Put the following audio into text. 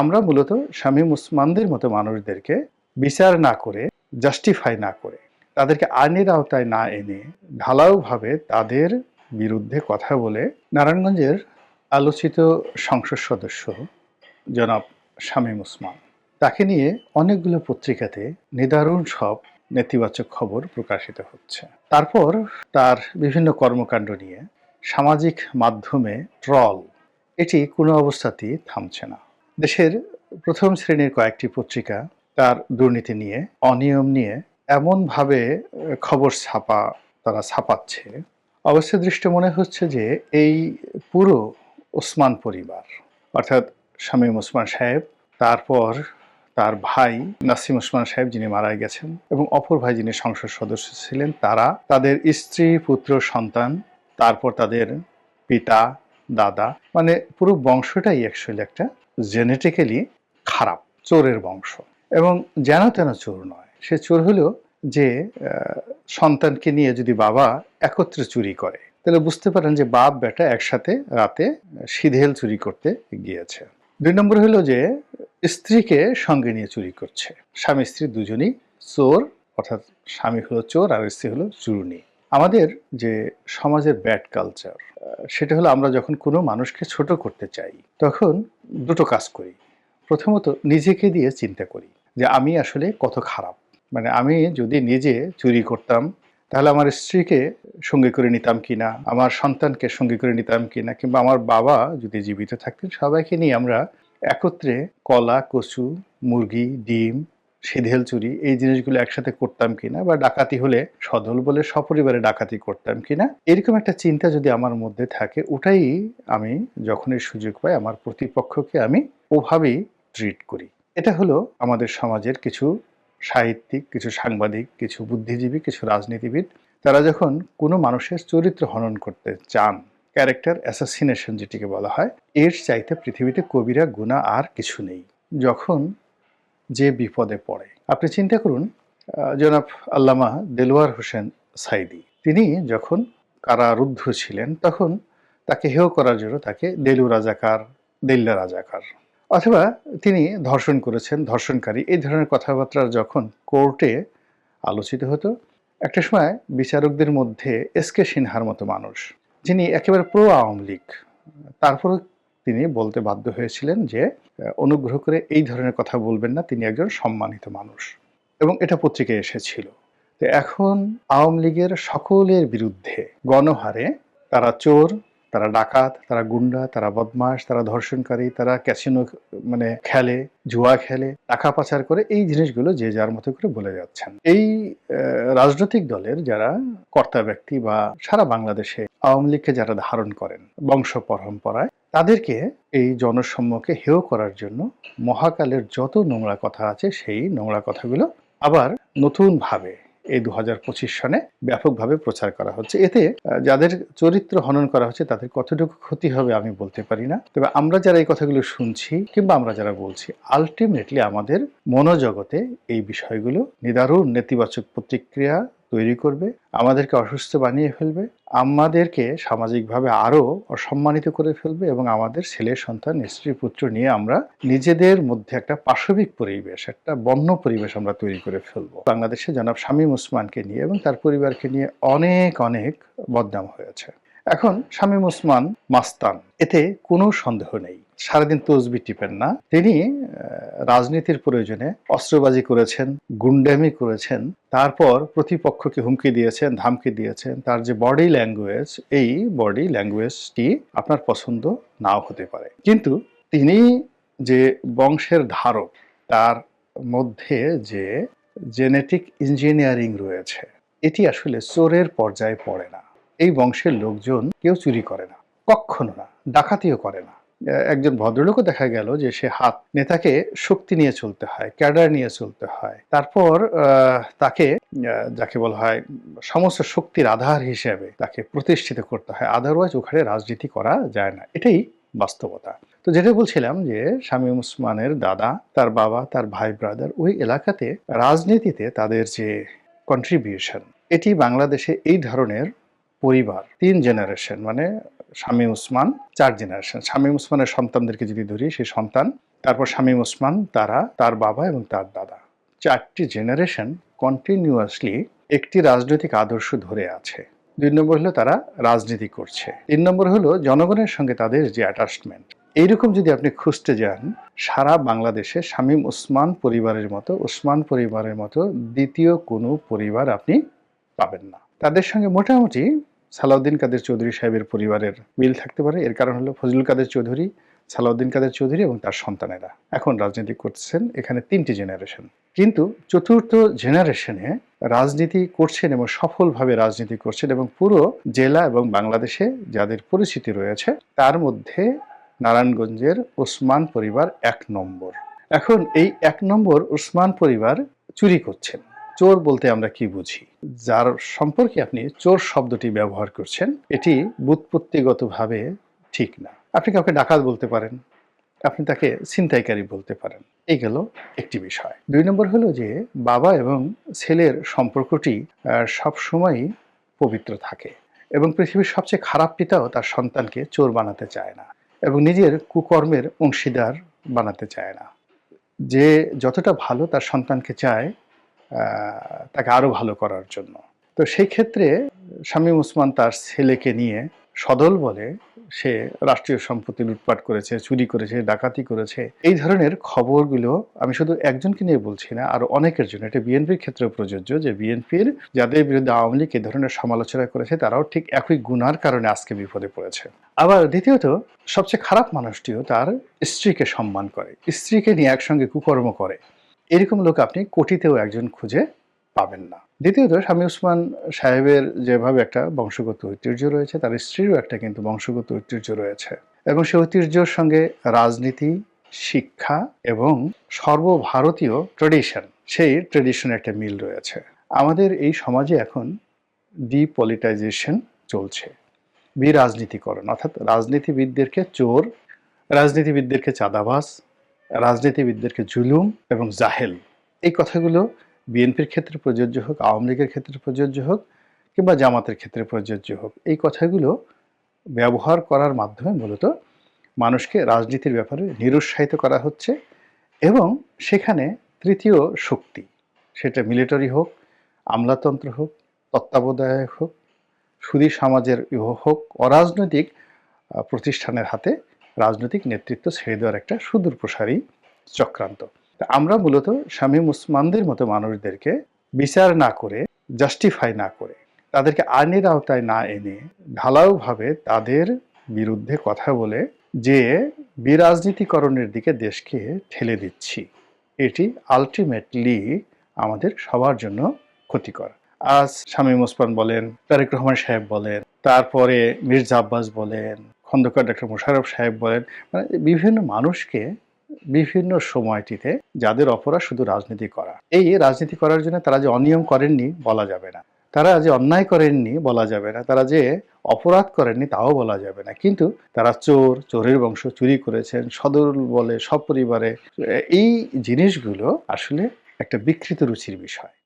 আমরা মূলত শামীম উসমানদের মতো মানুষদেরকে বিচার না করে জাস্টিফাই না করে, তাদেরকে আইনের আওতায় না এনে ঢালাওভাবে তাদের বিরুদ্ধে কথা বলে নারায়ণগঞ্জের আলোচিত সংসদ সদস্য জনাব শামীম উসমান তাকে নিয়ে অনেকগুলো পত্রিকাতে নিদারুণ সব নেতিবাচক খবর প্রকাশিত হচ্ছে। তারপর তার বিভিন্ন কর্মকাণ্ড নিয়ে সামাজিক মাধ্যমে ট্রল, এটি কোনো অবস্থাতেই থামছে না। দেশের প্রথম শ্রেণির কয়েকটি পত্রিকা তার দুর্নীতি নিয়ে, অনিয়ম নিয়ে এমনভাবে খবর ছাপা তারা ছাপাচ্ছে। অবশ্যই দৃষ্টি মনে হচ্ছে যে এই পুরো ওসমান পরিবার, অর্থাৎ শামীম ওসমান সাহেব, তারপর তার ভাই নাসিম ওসমান সাহেব যিনি মারা গেছেন এবং অপর ভাই যিনি সংসদ সদস্য ছিলেন, তারা তাদের স্ত্রী, পুত্র, সন্তান, তারপর তাদের পিতা, দাদা মানে পুরো বংশটাই অ্যাকচুয়ালি একটা জেনেটিক্যালি খারাপ, চোরের বংশ। এবং যেন তেন চোর নয়, সে চোর হলো যে সন্তানকে নিয়ে যদি বাবা একত্রে চুরি করে, তাহলে বুঝতে পারেন যে বাপ, বেটা একসাথে রাতে সিধেল চুরি করতে গিয়েছে। দুই নম্বর হলো যে, স্ত্রীকে সঙ্গে নিয়ে চুরি করছে। স্বামী স্ত্রী দুজনই চোর, অর্থাৎ স্বামী হলো চোর আর স্ত্রী হলো চুরুনি। আমাদের যে সমাজের ব্যাড কালচার সেটা হলো আমরা যখন কোনো মানুষকে ছোট করতে চাই, তখন দুটো কাজ করি। প্রথমত নিজেকে দিয়ে চিন্তা করি যে আমি আসলে কত খারাপ। মানে আমি যদি নিজে চুরি করতাম, তাহলে আমার স্ত্রীকে সঙ্গে করে নিতাম কিনা, আমার সন্তানকে সঙ্গে করে নিতাম কিনা, কিংবা আমার বাবা যদি জীবিত থাকতেন, সবাইকে নিয়ে আমরা একত্রে কলা, কচু, মুরগি, ডিম সিধেল চুরি, এই জিনিসগুলো একসাথে করতাম কিনা বা ডাকাতি হলে সদল বলে সপরিবারে ডাকাতি করতাম কিনা, এরকম একটা চিন্তা যদি আমার মধ্যে থাকে, ওটাই আমি যখনই সুযোগ পাই আমার প্রতিপক্ষকে আমি ওভাবেই ট্রিট করি। এটা হলো আমাদের সমাজের কিছু সাহিত্যিক, কিছু সাংবাদিক, কিছু বুদ্ধিজীবী, কিছু রাজনীতিবিদ, তারা যখন কোনো মানুষের চরিত্র হনন করতে চান ক্যারেক্টার অ্যাসাসিনেশন যেটিকে বলা হয়, এর চাইতে পৃথিবীতে কবিরা, গুণা আর কিছু নেই। যখন যে বিপদে পড়ে। আপনি চিন্তা করুন জনাব আল্লামা দেলোয়ার হোসেন সাইদি। তিনি যখন কারারুদ্ধ ছিলেন, তখন তাকে হেয় করার জন্য তাকে দেলু রাজাকার, দেল্লা রাজাকার। অথবা তিনি ধর্ষণ করেছেন, ধর্ষণকারী, এই ধরনের কথাবার্তা যখন কোর্টে আলোচিত হতো, একটা সময় বিচারকদের মধ্যে এস কে সিনহার মতো মানুষ, যিনি একেবারে প্রো আওয়ামী লীগ, তারপরও তিনি বলতে বাধ্য হয়েছিলেন যে অনুগ্রহ করে এই ধরনের কথা বলবেন না, তিনি একজন সম্মানিত মানুষ। এবং এটা পত্রিকায় এসেছিল। তো এখন আওয়ামী লীগের সকলের বিরুদ্ধে গণহারে তারা চোর, তারা ডাকাত, তারা গুন্ডা, তারা বদমাশ, তারা ধর্ষণকারী, তারা ক্যাসিনো মানে খেলে, জুয়া খেলে, টাকা পাচার করে এই জিনিসগুলো যে যার মতো করে বলে যাচ্ছেন। এই রাজনৈতিক দলের যারা কর্তা ব্যক্তি বা সারা বাংলাদেশে আওয়ামী লীগকে যারা ধারণ করেন বংশ পরম্পরায় তাদেরকে এই জনসম্মুখে হেয় করার জন্য মহাকালের যত নোংরা কথা আছে, সেই নোংরা কথাগুলো আবার নতুনভাবে এই দু হাজার পঁচিশ সনে ব্যাপকভাবে প্রচার করা হচ্ছে। এতে যাদের চরিত্র হনন করা হচ্ছে, তাদের কতটুকু ক্ষতি হবে আমি বলতে পারি না। তবে আমরা যারা এই কথাগুলো শুনছি কিংবা আমরা যারা বলছি আলটিমেটলি আমাদের মনোজগতে এই বিষয়গুলো নিদারুণ নেতিবাচক প্রতিক্রিয়া তৈরি করবে, আমাদেরকে অসুস্থ বানিয়ে ফেলবে, আমাদেরকে সামাজিকভাবে আরও অসম্মানিত করে ফেলবে এবং আমাদের ছেলে, সন্তান, স্ত্রী, পুত্র নিয়ে আমরা নিজেদের মধ্যে একটা পাশবিক পরিবেশ, একটা বন্য পরিবেশ আমরা তৈরি করে ফেলব। বাংলাদেশে জনাব শামীম ওসমানকে নিয়ে এবং তার পরিবারকে নিয়ে অনেক অনেক বদনাম হয়েছে। এখন শামীম ওসমান মাস্তান, এতে কোনো সন্দেহ নেই। সারাদিন তসবি টিপেন না। তিনি রাজনীতির প্রয়োজনে অস্ত্রবাজি করেছেন, গুন্ডামি করেছেন, তারপর প্রতিপক্ষকে হুমকি দিয়েছেন, ধামকি দিয়েছেন। তার যে বডি ল্যাঙ্গুয়েজ এই বডি ল্যাঙ্গুয়েজটি আপনার পছন্দ নাও হতে পারে। কিন্তু তিনি যে বংশের ধারক, তার মধ্যে যে জেনেটিক ইঞ্জিনিয়ারিং রয়েছে, এটি আসলে চোরের পর্যায়ে পড়ে না। এই বংশের লোকজন কেউ চুরি করে না কখনো না, ডাকাতিও করে না। একজন ভদ্রলোকও দেখা গেল যে সে হাত নেতাকে শক্তি নিয়ে চলতে হয়, ক্যাডার নিয়ে চলতে হয়। তারপর তাকে যাকে বলা হয় সমস্ত শক্তির আধার হিসেবে তাকে প্রতিষ্ঠিত করতে হয়। আদারওয়াইজ ওখানে রাজনীতি করা যায় না। এটাই বাস্তবতা। তো যেটা বলছিলাম যে শামীম উসমানের দাদা, তার বাবা, তার ভাই ব্রাদার ওই এলাকাতে রাজনীতিতে তাদের যে কন্ট্রিবিউশন এটি বাংলাদেশে এই ধরনের পরিবার, তিন জেনারেশন মানে শামীম ওসমান চার জেনারেশন শামীম ওসমানের সন্তানদেরকে যদি ধরি সেই সন্তান, তারপর শামীম ওসমান তারা, তার বাবা এবং তার দাদা। চারটি জেনারেশন কন্টিনিউয়াসলি একটি রাজনৈতিক আদর্শ ধরে আছে। দুই নম্বর হলো তারা রাজনীতি করছে। তিন নম্বর হলো জনগণের সঙ্গে তাদের যে অ্যাটাচমেন্ট এইরকম যদি আপনি খুঁজতে যান, সারা বাংলাদেশে শামীম ওসমান পরিবারের মতো ওসমান পরিবারের মতো দ্বিতীয় কোনো পরিবার আপনি পাবেন না। তাদের সঙ্গে মোটামুটি সালাউদ্দিন কাদের চৌধুরী সাহেবের পরিবারের মিল থাকতে পারে। এর কারণ হলো ফজলুল কাদের চৌধুরী, সালাউদ্দিন কাদের চৌধুরী এবং তার সন্তানেরা। এখন রাজনীতি করছেন এখানে তিনটি জেনারেশন কিন্তু চতুর্থ জেনারেশনে রাজনীতি করছেন এবং সফলভাবে রাজনীতি করছেন এবং পুরো জেলা এবং বাংলাদেশে যাদের পরিচিতি রয়েছে, তার মধ্যে নারায়ণগঞ্জের ওসমান পরিবার এক নম্বর। এখন এই এক নম্বর ওসমান পরিবার চুরি করছেন। চোর বলতে আমরা কি বুঝি? যার সম্পর্কে আপনি চোর শব্দটি ব্যবহার করছেন, এটি বুৎপত্তিগতভাবে ঠিক না। আপনি কাউকে ডাকাত বলতে পারেন, আপনি তাকে ছিনতাইকারী বলতে পারেন। এই গেল একটি বিষয়। দুই নম্বর হলো যে, বাবা এবং ছেলের সম্পর্কটি সব সময়ই পবিত্র থাকে এবং পৃথিবীর সবচেয়ে খারাপ পিতাও তার সন্তানকে চোর বানাতে চায় না এবং নিজের কুকর্মের অংশীদার বানাতে চায় না। যে যতটা ভালো তার সন্তানকে চায় তাকে আরও ভালো করার জন্য। তো সেই ক্ষেত্রে শামীম ওসমান তার ছেলেকে নিয়ে সদল বলে সে রাষ্ট্রীয় সম্পত্তি লুটপাট করেছে, চুরি করেছে, ডাকাতি করেছে। এই ধরনের খবরগুলো আমি শুধু একজনকে নিয়ে বলছি না, আর অনেকের জন্য। এটা বিএনপির ক্ষেত্রে প্রযোজ্য যে বিএনপির যাদের বিরুদ্ধে আওয়ামী লীগ এই ধরনের সমালোচনা করেছে, তারাও ঠিক একই গুনার কারণে আজকে বিপদে পড়েছে। আবার দ্বিতীয়ত, সবচেয়ে খারাপ মানুষটিও তার স্ত্রীকে সম্মান করে। স্ত্রীকে নিয়ে একসঙ্গে কুকর্ম করে। এরকম লোক আপনি কোটিতেও একজন খুঁজে পাবেন না। দ্বিতীয়ত, স্বামী উসমান সাহেবের যেভাবে একটা বংশগত ঐতিহ্য রয়েছে, তার স্ত্রীরও একটা কিন্তু বংশগত ঐতিহ্য রয়েছে এবং সেই ঐতিহ্যর সঙ্গে রাজনীতি, শিক্ষা এবং সর্বভারতীয় ট্রেডিশন সেই ট্রেডিশনে একটা মিল রয়েছে। আমাদের এই সমাজে এখন ডিপলিটাইজেশন চলছে, বিরাজনীতিকরণ, অর্থাৎ রাজনীতিবিদদেরকে চোর, রাজনীতিবিদদেরকে চাঁদাবাজ রাজনীতিবিদদেরকে জুলুম এবং জাহেল। এই কথাগুলো বিএনপির ক্ষেত্রে প্রযোজ্য হোক, আওয়ামী লীগের ক্ষেত্রে প্রযোজ্য হোক কিংবা জামাতের ক্ষেত্রে প্রযোজ্য হোক, এই কথাগুলো ব্যবহার করার মাধ্যমে মূলত মানুষকে রাজনীতির ব্যাপারে নিরুৎসাহিত করা হচ্ছে এবং সেখানে তৃতীয় শক্তি, সেটা মিলিটারি হোক, আমলাতন্ত্র হোক, তত্ত্বাবধায়ক হোক, সুদী সমাজের হোক, অরাজনৈতিক প্রতিষ্ঠানের হাতে রাজনৈতিক নেতৃত্ব ছেড়ে দেওয়ার একটা সুদূর প্রসারী চক্রান্ত। আমরা মূলত স্বামী উসমানদের মতো মানুষদেরকে বিচার না করে জাস্টিফাই না করে, তাদেরকে আইনের আওতায় না এনে ঢালাওভাবে তাদের বিরুদ্ধে কথা বলে যে বিরাজনীতিকরণের দিকে দেশকে ঠেলে দিচ্ছি। এটি আলটিমেটলি আমাদের সবার জন্য ক্ষতিকর। আজ শামীম ওসমান বলেন, তারেক রহমান সাহেব বলেন, তারপরে মির্জা আব্বাস বলেন খন্দকার ডক্টর মোশাররফ সাহেব বলেন মানে বিভিন্ন মানুষকে বিভিন্ন সময়টিতে যাদের অপরাধ শুধু রাজনীতি করা। এই রাজনীতি করার জন্য তারা যে অনিয়ম করেননি বলা যাবে না। তারা যে অন্যায় করেননি বলা যাবে না। তারা যে অপরাধ করেননি তাও বলা যাবে না। কিন্তু তারা চোর, চোরের বংশ চুরি করেছেন, সদর বলে সব পরিবারে এই জিনিসগুলো আসলে একটা বিকৃত রুচির বিষয়।